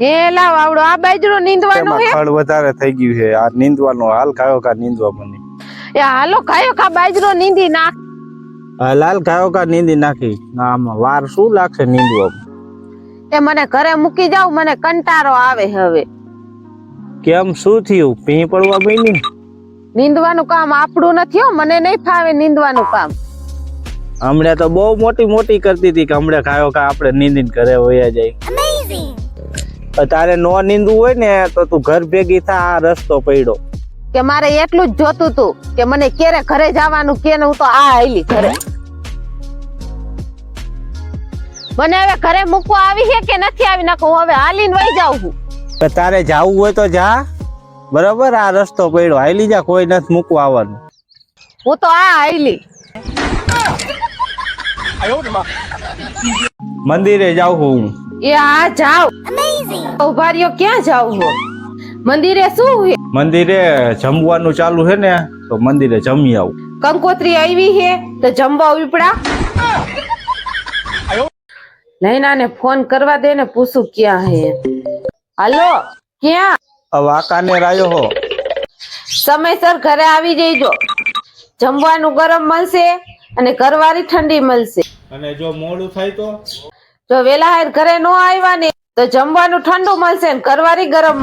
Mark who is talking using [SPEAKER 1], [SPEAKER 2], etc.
[SPEAKER 1] હે લાવ આવડો. આ બાજરો નીંદવાનો હે?
[SPEAKER 2] ખડ વધારે થઈ ગયું છે. આ નીંદવાનો હાલ કાયો કા નીંદવા મને?
[SPEAKER 1] એ હાલો કાયો કા બાજરો નીંદી નાખ.
[SPEAKER 2] આ કાયો કા નીંદી નાખી? આમાં વાર શું લાગશે નીંદવા
[SPEAKER 1] એ મને ઘરે મૂકી જાવ મને કંટારો આવે હવે.
[SPEAKER 2] કેમ શું થયું? પી પડવા બની
[SPEAKER 1] નીંદવાનું કામ આપણું નથી હો મને નહીં ફાવે નીંદવાનું કામ.
[SPEAKER 2] હમણાં તો બહુ મોટી મોટી કરતી હતી કે હમણાં કાયો કા આપણે નીંદીને ઘરે વયા જાય. તારે નો નીંદવું હોય ને તો તું ઘર ભેગી થા આ રસ્તો પડ્યો.
[SPEAKER 1] કે મારે એટલું જ જોતું તું કે મને ક્યારે ઘરે જવાનું કે હું તો આ આયલી ઘરે. મને હવે ઘરે મૂકવા આવી છે કે નથી આવી? નાખો હું હવે હાલીને વહી જાઉં છું.
[SPEAKER 2] તારે જાવું હોય તો જા. બરાબર? આ રસ્તો પડ્યો. હાલી જા કોઈ નથી મૂકવા આવવાનું.
[SPEAKER 1] હું તો આ હાલી
[SPEAKER 2] મંદિરે જાઉં હું.
[SPEAKER 1] એ આ જાવ. ઊભા રહ્યો ક્યાં જાવ હો? મંદિરે શું છે
[SPEAKER 2] મંદિરે જમવાનું ચાલુ છે ને તો મંદિરે જમી આવું.
[SPEAKER 1] કંકોત્રી આવી છે તો જમવા ઉપડા. નૈનાને ફોન કરવા દે ને પૂછું ક્યાં હે. હાલો ક્યાં?
[SPEAKER 2] હવે આકાને રાયો હો.
[SPEAKER 1] સમયસર ઘરે આવી જઈજો. જમવાનું ગરમ મળશે અને ઘરવાળી ઠંડી મળશે.
[SPEAKER 2] અને જો મોડું થાય તો?
[SPEAKER 1] જો વેલા હાર ઘરે નો આવ્યા ને તો જમવાનું ઠંડુ મળશે ને કરવારી ગરમ